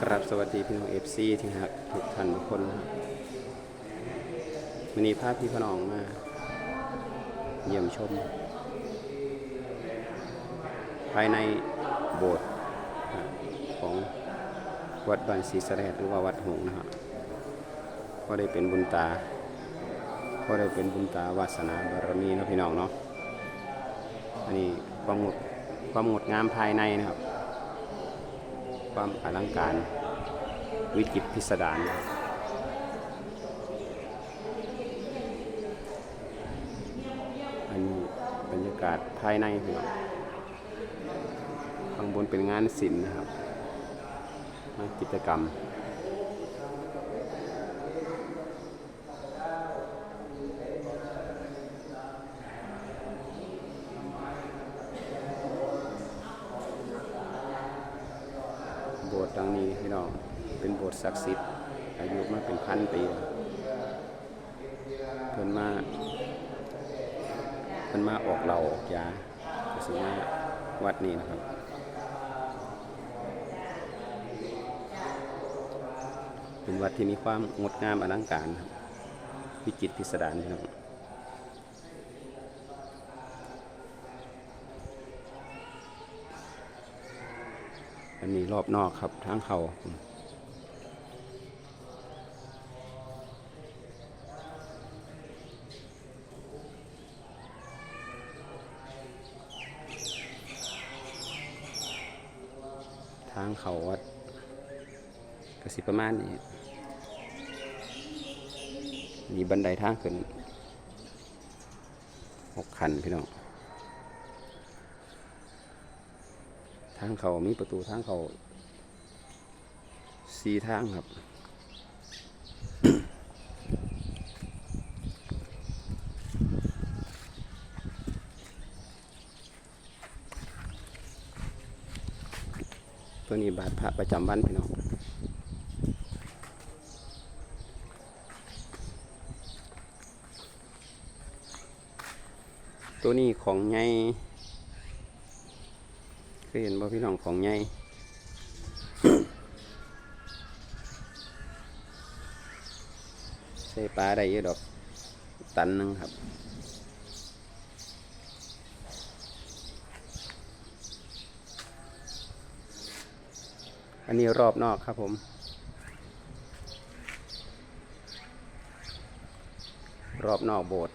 ครับสวัสดีพี่น้องเอฟซีที่ฮักทุกท่านทุกคนนะครับวันนี้ภาพพี่พน้องมา เยี่ยมชม ภายในโบสถ์ของวัดบ้านศรีสะแรดหรือว่าวัดหงนะครับก็ได้เป็นบุญตา ก็ได้เป็นบุญตาวาสนาบารมีนะพี่น้องเนาะอันนี้ความงดความงดงามภายในนะครับ ความอลังการ วิจิตรพิสดารอันนี้บรรยากาศภายในพี่น้องข้างบนเป็นงานศิลป์นะครับงานกิจกรรม บสถ์ดังนี้พี่น้องเป็นโบสถ์ศักดิ์สิทธิ์อายุมาเป็นพันปีเพิ่นมาเพิ่นมาออกเหล่าออกยาก็สิมาวัดนี้นะครับเป็นวัดที่มีความงดงามอลังการ วิจิตรพิสดารพี่น้อง อันนี้รอบนอกครับทางเขาทางเขาวัดกระสิประมาณนี้ มีบันไดทางขึ้นหกคันพี่น้องางเขามีประตูทางเขาสีทางครับ ตัวนี้บาทพระประจำวันพี่น้องตัวนี้ของไง ยเห็นบ่พี่น้องของไงใส่ปลาได้เยอะดอก ตันนึงครับอันนี้รอบนอกครับผม รอบนอกโบสถ์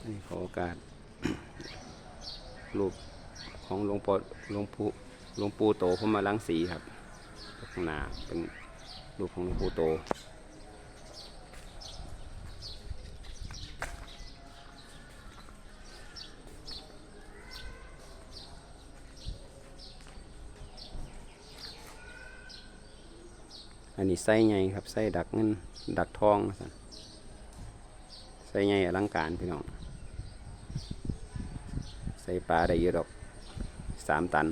อันนี้ขอโอ กาสรูปของหลวงปู่หลวงปู่หลวงปู่โตพรหมลังสีครับข้างหน้าเป็นรูปของหลวงปู่โตอันนี้ไส้ไงครับไส้ดักเงินดักทองนะใส่ใหญ่อลังการพี่น้อง ส่ปลาได้เยอะดอกสามตัน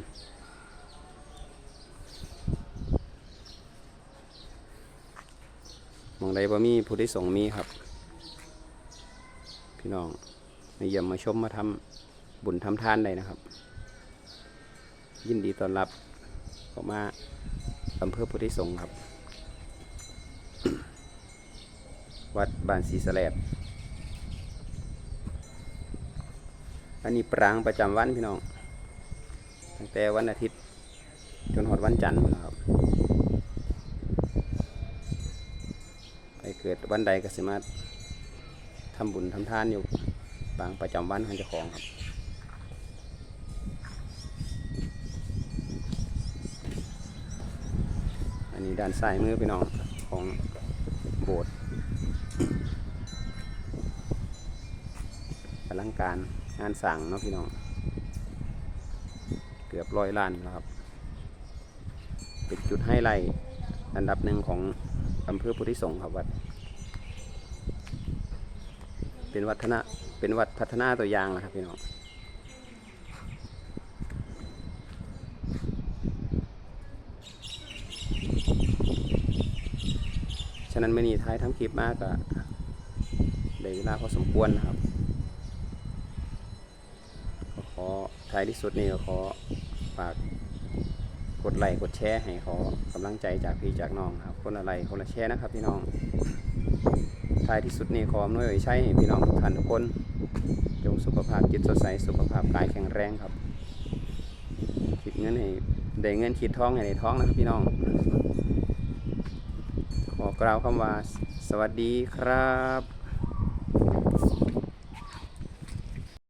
มองใดบ่มีผู้ที่ส่งมีครับ พี่น้องมาเยี่ยมมาชมมาทำบุญทำทานได้นะครับ ยินดีต้อนรับเข้ามาอำเภอพุทธิสงฆ์ครับ วัดบ้านศรีสะแลด อันนี้ปรางประจำวันพี่น้อง ตั้งแต่วันอาทิตย์ จนหอดวันจันทร์นะครับไปเกิดวันใดก็สามารถทำบุญทำทานอยู่ปรางประจำวันของเจ้าของครับอันนี้ด้านซ้ายมือพี่น้องของโบสถ์อลังการ งานสั่งเนาะพี่น้อง เกือบร้อยล้านแล้วครับ เป็นจุดให้ไลท์อันดับหนึ่งของอำเภอพุทธิสงฆ์ครับวัด เป็นวัฒนะเป็นวัดพัฒนาตัวอย่างนะครับพี่น้องฉะนั้นไม่นีท้ายทำคลิปมากก็ได้เวลาพอสมควรนะครับ ขอ ท้ายที่สุดนี่ก็ขอฝากกดไลค์กดแชร์ให้ขอกำลังใจจากพี่จากน้องครับคนละไลค์คนละแชร์นะครับพี่น้องท้ายที่สุดนี่ขออำนวยไว้ใช้ให้พี่น้องทุกท่านทุกคนจงสุขภาพจิตสดใสสุขภาพกายแข็งแรงครับ คิดเงินให้ได้เงินคิดท้องให้ได้ท้องนะครับพี่น้อง ขอกล่าวคำว่าสวัสดีครับ